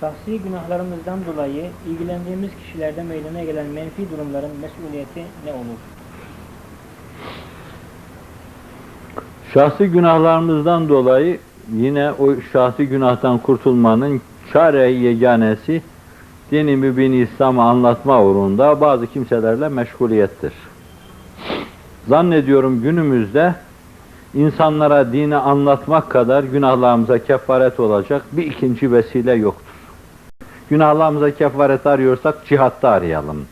Şahsi günahlarımızdan dolayı ilgilendiğimiz kişilerde meydana gelen menfi durumların mesuliyeti ne olur? Şahsi günahlarımızdan dolayı yine o şahsi günahtan kurtulmanın çare yeganesi dini mübin İslam'ı anlatma uğrunda bazı kimselerle meşguliyettir. Zannediyorum günümüzde insanlara dini anlatmak kadar günahlarımıza kefaret olacak bir ikinci vesile yoktur. Günahlarımıza kefaret arıyorsak cihatta arayalım.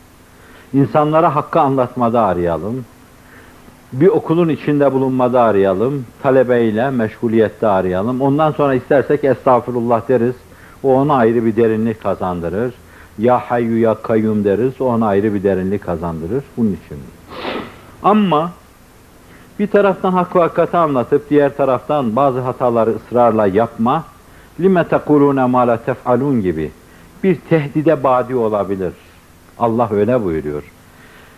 İnsanlara hakkı anlatmada arayalım bir okulun içinde bulunmada arayalım, talebeyle meşguliyette arayalım. Ondan sonra istersek estağfurullah deriz. O ona ayrı bir derinlik kazandırır. Ya hayyu ya kayyum deriz. O ona ayrı bir derinlik kazandırır. Bunun için. Ama bir taraftan hak ve hakikati anlatıp diğer taraftan bazı hataları ısrarla yapma. Lime tekulune ma la tef'alun gibi bir tehdide badi olabilir. Allah öyle buyuruyor.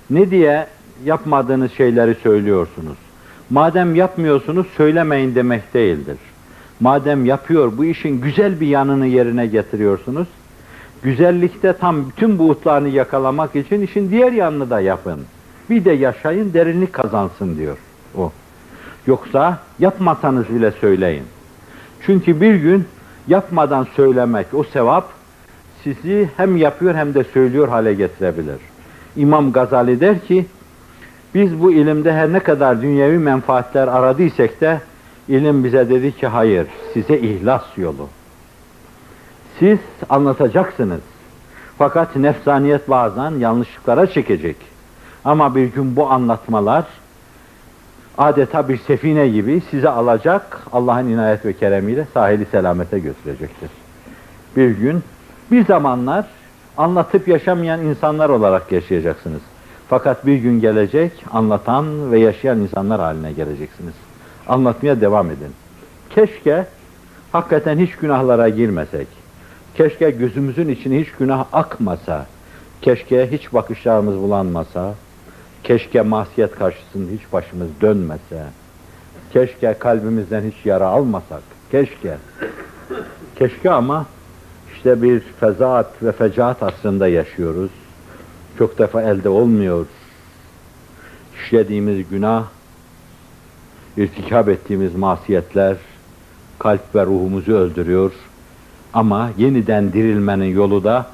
Ne diye yapmadığınız şeyleri söylüyorsunuz. Madem yapmıyorsunuz söylemeyin demek değildir. Madem yapıyor bu işin güzel bir yanını yerine getiriyorsunuz. Güzellikte tam bütün buğutlarını yakalamak için işin diğer yanını da yapın. Bir de yaşayın derinlik kazansın diyor o. Yoksa yapmasanız bile söyleyin. Çünkü bir gün yapmadan söylemek o sevap sizi hem yapıyor hem de söylüyor hale getirebilir. İmam Gazali der ki biz bu ilimde her ne kadar dünyevi menfaatler aradıysak da ilim bize dedi ki hayır, size ihlas yolu. Siz anlatacaksınız. Fakat nefsaniyet bazen yanlışlıklara çekecek. Ama bir gün bu anlatmalar adeta bir sefine gibi sizi alacak, Allah'ın inayet ve keremiyle sahili selamete götürecektir. Bir gün, bir zamanlar anlatıp yaşamayan insanlar olarak yaşayacaksınız. Fakat bir gün gelecek, anlatan ve yaşayan insanlar haline geleceksiniz. Anlatmaya devam edin. Keşke hakikaten hiç günahlara girmesek. Keşke gözümüzün içine hiç günah akmasa. Keşke hiç bakışlarımız bulanmasa. Keşke masiyet karşısında hiç başımız dönmese. Keşke kalbimizden hiç yara almasak. Keşke. Keşke ama işte bir fezaat ve fecaat aslında yaşıyoruz çok defa elde olmuyor. İşlediğimiz günah, irtikap ettiğimiz masiyetler kalp ve ruhumuzu öldürüyor. Ama yeniden dirilmenin yolu da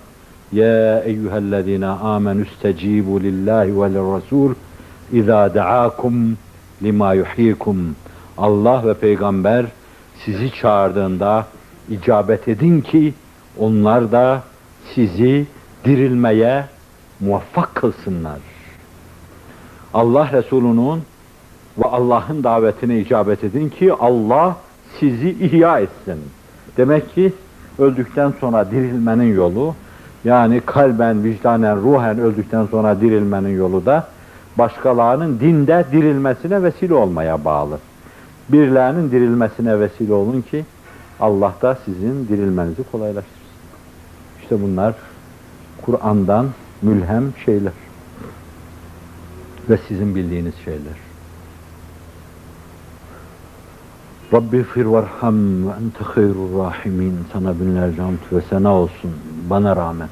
ya eyyühellezine amenü istecibu lillahi ve lirrasul izâ da'akum lima yuhyikum Allah ve peygamber sizi çağırdığında icabet edin ki onlar da sizi dirilmeye muvaffak kılsınlar. Allah Resulü'nün ve Allah'ın davetine icabet edin ki Allah sizi ihya etsin. Demek ki öldükten sonra dirilmenin yolu, yani kalben, vicdanen, ruhen öldükten sonra dirilmenin yolu da başkalarının dinde dirilmesine vesile olmaya bağlı. Birilerinin dirilmesine vesile olun ki Allah da sizin dirilmenizi kolaylaştırsın. İşte bunlar Kur'an'dan mülhem şeyler. Ve sizin bildiğiniz şeyler. Rabbi fir verham ve ente hayrur rahimin. Sana binlerce hamd ve sena olsun. Bana rağmen.